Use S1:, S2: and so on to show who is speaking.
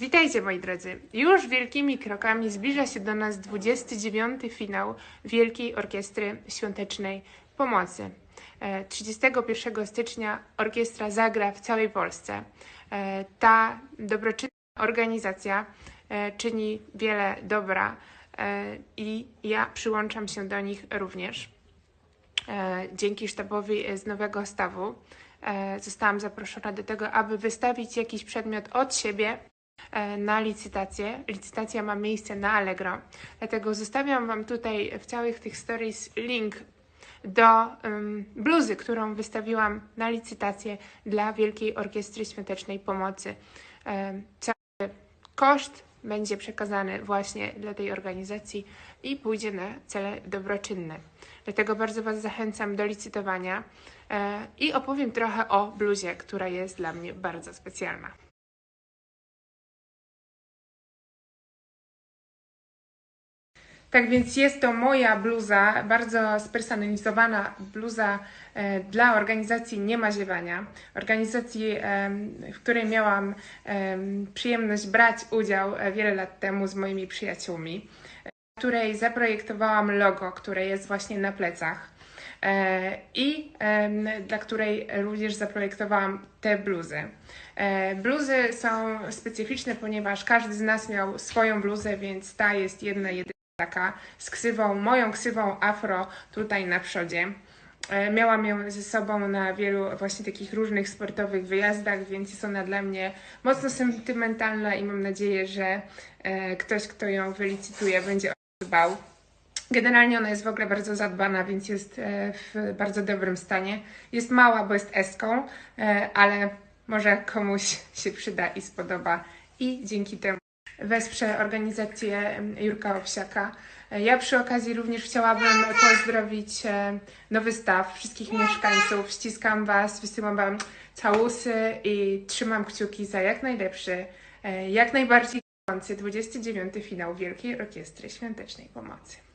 S1: Witajcie moi drodzy. Już wielkimi krokami zbliża się do nas 29. finał Wielkiej Orkiestry Świątecznej Pomocy. E, 31 stycznia orkiestra zagra w całej Polsce. E, Ta dobroczynna organizacja e, czyni wiele dobra e, i ja przyłączam się do nich również. E, dzięki sztabowi z nowego stawu e, zostałam zaproszona do tego, aby wystawić jakiś przedmiot od siebie e, na licytację. Licytacja ma miejsce na Allegro, dlatego zostawiam Wam tutaj w całych tych stories link do um, bluzy, którą wystawiłam na licytację dla Wielkiej Orkiestry Świątecznej Pomocy. E, Cały koszt będzie przekazany właśnie dla tej organizacji i pójdzie na cele dobroczynne. Dlatego bardzo Was zachęcam do licytowania e, i opowiem trochę o bluzie, która jest dla mnie bardzo specjalna. Tak więc jest to moja bluza, bardzo spersonalizowana bluza e, dla organizacji Nie ma ziewania. Organizacji, em, w której miałam em, przyjemność brać udział e, wiele lat temu z moimi przyjaciółmi, e, której zaprojektowałam logo, które jest właśnie na plecach. E, I dla której również zaprojektowałam te bluzy. E, Bluzy są specyficzne, ponieważ każdy z nas miał swoją bluzę, więc ta jest jedna, jedyna taka z ksywą, moją ksywą afro tutaj na przodzie. E, Miałam ją ze sobą na wielu właśnie takich różnych sportowych wyjazdach, więc jest ona dla mnie mocno sentymentalna i mam nadzieję, że e, ktoś, kto ją wylicytuje, będzie o nią dbał. Generalnie ona jest w ogóle bardzo zadbana, więc jest e, w bardzo dobrym stanie. Jest mała, bo jest eską, ale może komuś się przyda i spodoba i dzięki temu wesprze organizację Jurka Owsiaka. Ja przy okazji również chciałabym pozdrowić e, nowy staw, wszystkich mieszkańców. Ściskam Was, wysyłam Wam całusy i trzymam kciuki za jak najlepszy, e, jak najbardziej 29 finał Wielkiej Orkiestry Świątecznej Pomocy.